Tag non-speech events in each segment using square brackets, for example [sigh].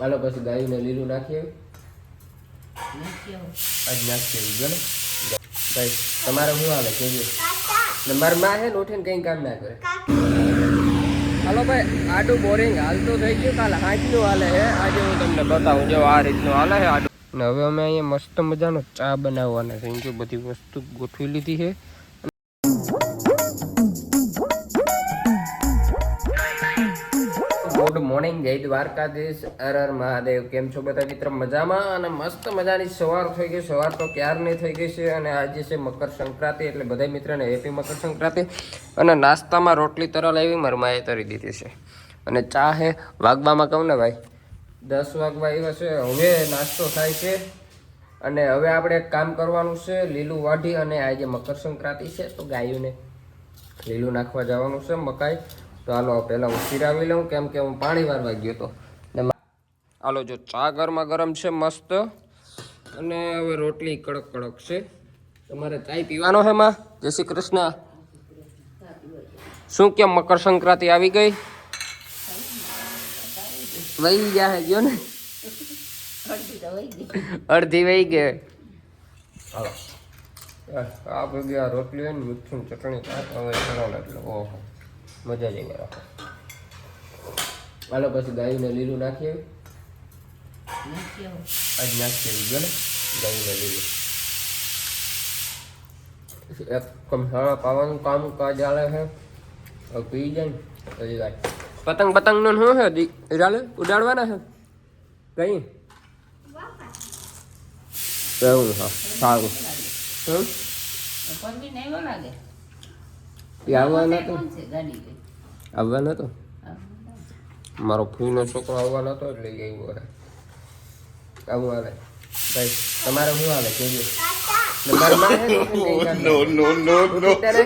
હાલો પછી ગાયું લીલું નાખીએ આજ નાખીએ ગયો ને. ભાઈ તમારે શું હાલે? કેજો ને મારી માં છે ને ઉઠીને કંઈ કામ ના કરે. હાલો ભાઈ આડું બોરિંગ હાલતું થઈ ગયું કાલે હાજનું હાલે છે આજે હું તમને બતાવું જો આ રીતનું હાલે છે આડું. ને હવે અમે અહીંયા મસ્ત મજાનો ચા બનાવવાના છે. જો બધી વસ્તુ ગોઠવી લીધી છે. મોર્નિંગ, જય દ્વારકાધીશ અર અર મહાદેવ. કેમ છો બધા મિત્ર? મજામાં અને મસ્ત મજાની સવાર થઈ ગઈ. સવાર તો ક્યારની થઈ ગઈ છે? અને આજે છે મકર સંક્રાંતિ, એટલે બધા મિત્રોને હેપી મકર સંક્રાંતિ. અને નાસ્તામાં રોટલી તરલ આવી, મારી માએ તરી દીધી છે. અને ચા હે, વાગવામાં કહું ને ભાઈ? દસ વાગવા આવ્યા છે. હવે નાસ્તો થાય છે. અને હવે આપણે કામ કરવાનું છે, લીલું વાઢી અને આજે મકર સંક્રાંતિ છે, તો ગાયોને લીલું નાખવા જવાનું છે, મકાઈ. તો હાલો પહેલાં હું ચીરાવી લઉં, કેમ કે હું પાણી વારવા ગયો હતો હાલો, જો ચા ગરમા ગરમ છે, મસ્ત. અને હવે રોટલી કડક કડક છે. તમારે ચાય પીવાનો છે માં? જય શ્રી કૃષ્ણ. શું કેમ મકર સંક્રાંતિ આવી ગઈ? વહી ગયા હે, ગયો ને? અડધી વહી ગઈ. હાલો. આ ગયા રોટલી હોય ને, મીઠું ચટણી હવે ચણાણ એટલે ઓહો. મજા જ આવી રાખો. હાલો, પછી ગાયને લીલું નાખીએ. આજ નાખીએ ગયો ને, ગાયને લીલું. પછી એક કમસાળા પાવાનું કામ કાજ આલે છે પી જાય પછી વાત પતંગ પતંગનું શું છે? ઉડાડે ઉડાડવાના છે? કઈ એવું હા, સારું. હમ? એ આવવાના તો. આવવાનો તો. મારો ફૂલનો છોકરો આવવાનો હતો એટલે એ આવ્યો હે આવું આવે. ભાઈ તમારે શું આવે? કેજો ને ને [laughs] ના ના.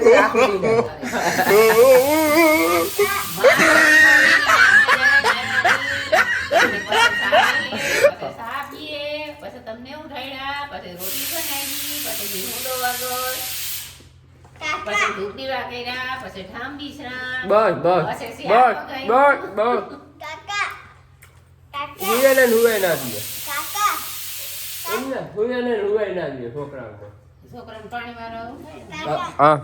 પછી ઢોકળી વાગેરા પછી ઠામ બીસરા બસ બસ પછી બસ બસ પકાયું. બસ હુએ ને હુએ ના દે એમને હુએ ને હુએ ના દે છોકરાઓને છોકરાને પાણી મારો હા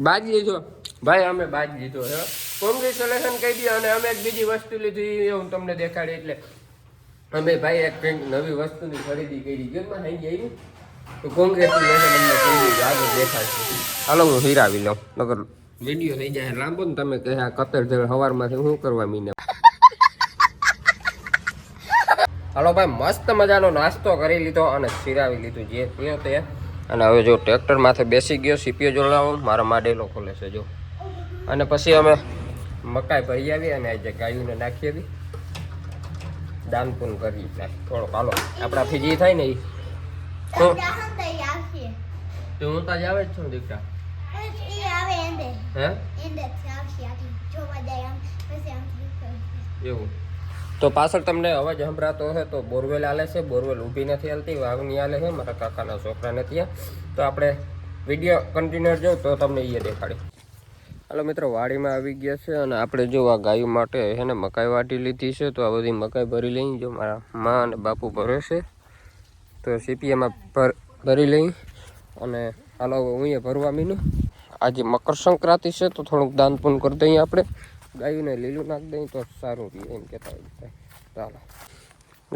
બાજી લીધો ભાઈ અમે બાજી લીધો છે કોંગ્રેચ્યુલેશન કહી દઈએ અને અમે એક બીજી વસ્તુ લીધી એ હું તમને દેખાડી એટલે અમે ભાઈ એક કંઈક નવી વસ્તુની ખરીદી કરી ગયો માં થઈ ગઈ તો કોંગ્રેચ્યુલેશન અમને કહી આગળ દેખાડશે હાલો હું હીરાવી લઉં નગર વીડિયો થઈ જાય લાંબો ને તમે કહે આ કતર જળ સવારમાંથી શું કરવા મીને. હાલો ભાઈ મસ્ત મજાનો નાસ્તો કરી લીધો અને સિરાવી લીધું જે થયો તે. અને હવે જો ટ્રેક્ટર માથે બેસી ગયો સીપીઓ જોડાવો મારા માડેલો ખોલે છે જો. અને પછી અમે મકાઈ ભરી આવી અને આજે ગાયુંને નાખી આવી. દાન પૂન કરી થોડોક હાલો આપણાથી ફીજી થાય ને એ તો તો હું તાજ આવે છું દીકરા? એવું. તો પાછળ તમને અવાજ સંભળાતો હશે તો બોરવેલ આલે છે બોરવેલ ઊભી નથી હાલતી વાવની આલે છે મારા કાકાના છોકરાને ત્યાં. તો આપણે વીડિયો કન્ટિન્યુ જો તો તમને એ દેખાડી. હાલો મિત્રો વાડીમાં આવી ગયા છે અને આપણે જો આ ગાયો માટે છે ને મકાઈ વાટી લીધી છે તો આ બધી મકાઈ ભરી લઈને જો મારા મા અને બાપુ ભરે છે. તો સીપીએમાં ભર, ભરી લઈ અને હાલો હું ભરવા મીનું. આજે મકર સંક્રાંતિ છે તો થોડુંક દાન પૂન કરી દઈએ આપણે. ગાયોને લીલું નાખી દઈએ તો સારું રહે એમ કહેતા હોય ચાલો.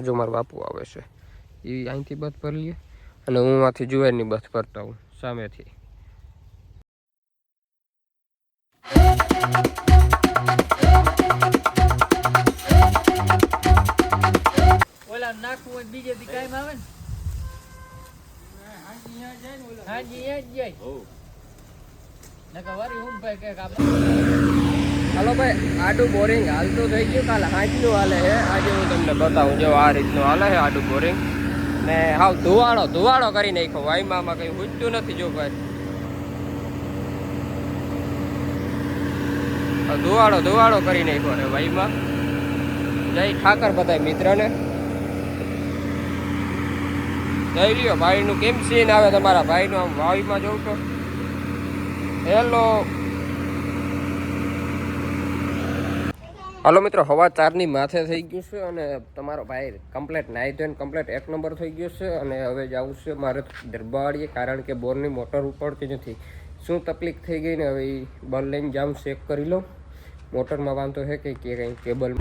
જો મારો બાપુ આવે છે. એ અહીંથી બસ ભરી લઈએ અને હું આથી જુવારની બસ ભરતા હું સામેથી. ઓલા નાખવું બીજે દી કાયમ આવે ને? જ જાય. હાલો ભાઈ આડું બોરિંગ હાલતું થઈ ગયું કાલે હાંચનું હાલે છે આજે હું તમને બતાવું જો આ રીતનું હાલે છે આડું બોરિંગ ને હાવ ધુવાળો ધુવાડો કરી નાખ્યો. વાયમામાં કઈ ઉજતું નથી જો ભાઈ. ધુવાળો ધુવાડો ધુવાડો કરી નાખ્યો છે વાયમાં. જય ઠાકર બધાય મિત્રને. જઈ લ્યો ભાઈનું કેમ સીન આવે તમારા ભાઈનું? આમ વાવીમાં જવું તો. હેલો હાલો મિત્રો, હવા ચારની માથે થઈ ગયું છે અને તમારો ભાઈ કમ્પ્લેટ નાહી ધોઈને કમ્પ્લેટ એક નંબર થઈ ગયો છે અને હવે જવું છે મારે દરબાડીએ કારણ કે બોરની મોટર ઉપડતી નથી. શું તકલીફ થઈ ગઈ ને હવે બલ લઈને જાઉં ચેક કરી લઉં. મોટરમાં વાંધો છે કે કંઈ કેબલ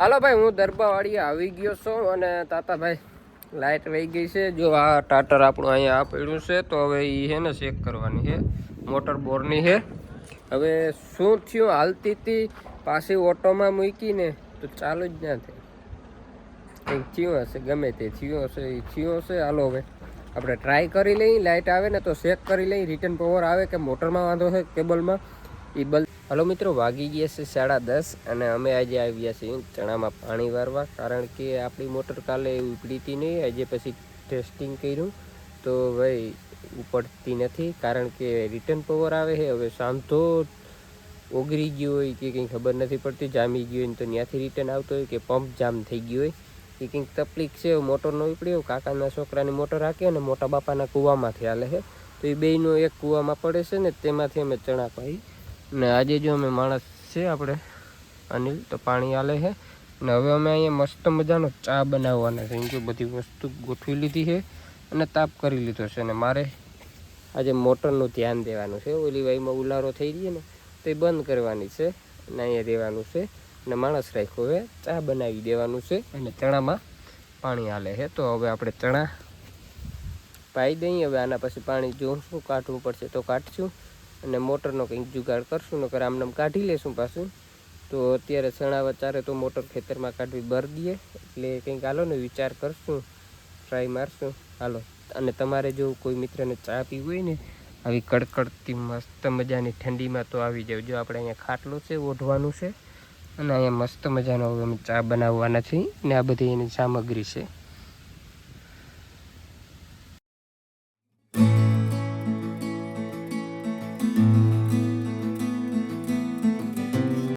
હાલો ભાઈ, હું દરબાવાડી આવી ગયો છું અને તાતાભાઈ લાઇટ વહી ગઈ છે. જો આ ટાટર આપણું અહીંયા આ પડ્યું છે, તો હવે એ છે ને ચેક કરવાની છે. મોટર બોરની છે. હવે શું થયું? હાલતી હતી પાછી ઓટોમાં મૂકીને, તો ચાલુ જ ના થાય કંઈક થયું હશે, ગમે તે થયું હશે એ થયું હશે. હાલો હવે, આપણે ટ્રાય કરી લઈએ. લાઇટ આવે ને તો ચેક કરી લઈએ. રિટર્ન પાવર આવે કે મોટરમાં વાંધો છે કેબલમાં એ બલ હલો મિત્રો, વાગી ગયા છે સાડા દસ અને અમે આજે આવ્યા છીએ ચણામાં પાણી વારવા. કારણ કે આપણી મોટર કાલે ઉપડી હતી નહીં, આજે પછી ટેસ્ટિંગ કર્યું. તો ભાઈ, ઉપડતી નથી. કારણ કે રિટર્ન પાવર આવે છે. હવે સાંધો ઓગળી ગયો હોય કે કંઈ ખબર નથી પડતી, જામી ગયો હોય તો ત્યાંથી રિટર્ન આવતો હોય કે પંપ જામ થઈ ગયો હોય. કે કંઈક તકલીફ છે મોટરનો ઉપડ્યો, કાકાના છોકરાની મોટર હાકે અને મોટા બાપાના કૂવામાંથી હાલે છે. તો એ બેયનો એક કૂવામાં પડે છે ને, તેમાંથી અમે ચણા પાઈ. ને આજે જો અમે માણસ છે આપણે, અનિલ, તો પાણી આલે છે. ને હવે અમે અહીંયા મસ્ત મજાનો ચા બનાવવાના છે. કે બધી વસ્તુ ગોઠવી લીધી છે અને તાપ કરી લીધો છે. ને મારે આજે મોટરનું ધ્યાન દેવાનું છે. ઓલી વાઈમાં ઉલારો થઈ ગયો ને, તો એ બંધ કરવાની છે અને અહીંયા રહેવાનું છે. અને માણસ રાખ્યો હવે ચા બનાવી દેવાનું છે અને ચણામાં પાણી હાલે છે. તો હવે આપણે ચણા પાઈ દઈએ. હવે આના પછી પાણી જોશું કાઢવું પડશે તો કાઢશું. અને મોટરનો કંઈક જુગાડ કરશું, નકર આમને આમ કાઢી લેશું પાછું. તો અત્યારે ચણા વચારે તો મોટર ખેતરમાં કાઢવી બર દઈએ, એટલે કંઈક હાલો ને વિચાર કરશું ટ્રાય મારશું. હાલો, અને તમારે જો કોઈ મિત્રને ચા પીવી હોય ને, આવી કડકડતી મસ્ત મજાની ઠંડીમાં તો આવી જાવ. જો આપણે અહીંયા ખાટલો છે, ઓઢવાનું છે, અને અહીંયા મસ્ત મજાનો અમે ચા બનાવવાના છીએ, ને આ બધી એની સામગ્રી છે.